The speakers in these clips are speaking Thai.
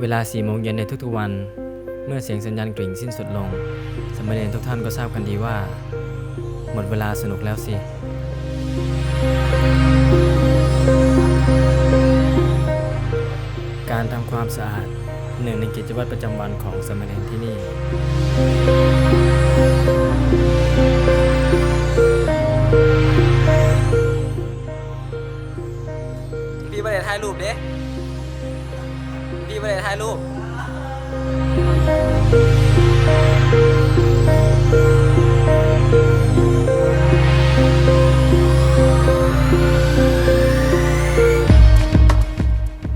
เวลา4โมงเย็นในทุกๆวัน เมื่อเสียงสัญญาณกริ่งสิ้นสุดลงสามเณรทุกท่านก็ทราบกันดีว่า หมดเวลาสนุกแล้วสิ การทำความสะอาดหนึ่งในกิจวัตรประจำวันของสามเณรที่นี่ พี่ไม่ได้ถ่ายรูปเด้ ไม่ได้ถ่ายรูป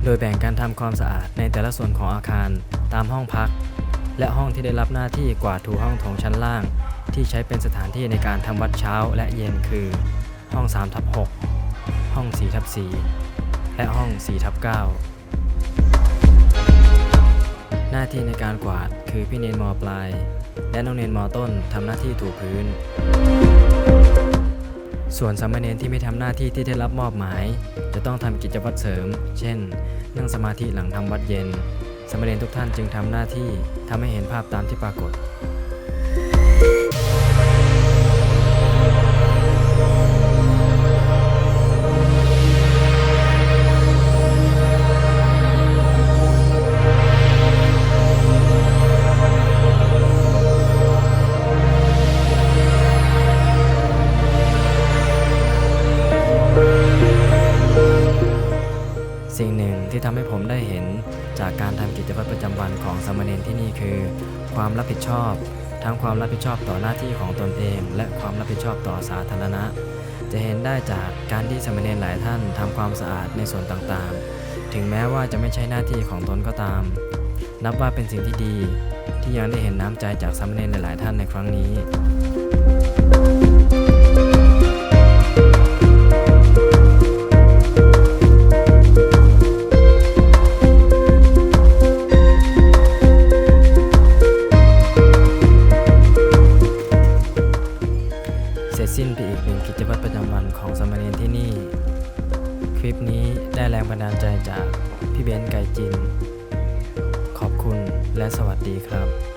โดยแบ่งการทำความสะอาดในแต่ละส่วนของอาคารตามห้องพัก และห้องที่ได้รับหน้าที่กวาดถูห้องโถงชั้นล่าง ที่ใช้เป็นสถานที่ในการทำวัดเช้าและเย็นคือ ห้อง3ทับ6ห้อง4ทับ4และห้อง4ทับ9 หน้าที่ในการกวาดคือพี่เนนมอปลาย และน้องเนนมอต้นทำหน้าที่ถูพื้น ส่วนสามเณรที่ไม่ทำหน้าที่ที่ได้รับมอบหมาย จะต้องทำกิจวัตรเสริม เช่น นั่งสมาธิหลังทำวัดเย็นสามเณรทุกท่านจึงทำหน้าที่ทำให้เห็นภาพตามที่ปรากฏ สิ่งหนึ่งที่ทำให้ผมได้เห็นจากการทำกิจวัตรประจำวันของสามเณรที่นี่คือ ความรับผิดชอบ ทั้งความรับผิดชอบต่อหน้าที่ของตนเอง และความรับผิดชอบต่อสาธารณะ จะเห็นได้จากการที่สามเณรหลายท่านทำความสะอาดในส่วนต่างๆ ถึงแม้ว่าจะไม่ใช่หน้าที่ของตนก็ตาม นับว่าเป็นสิ่งที่ดี ที่ยังได้เห็นน้ำใจจากสามเณรหลาย ๆ ท่านในครั้งนี้ ลิปนี้ได้แรงบันดาลใจจากพี่เบนซ์ไก่จิน ขอบคุณและสวัสดีครับ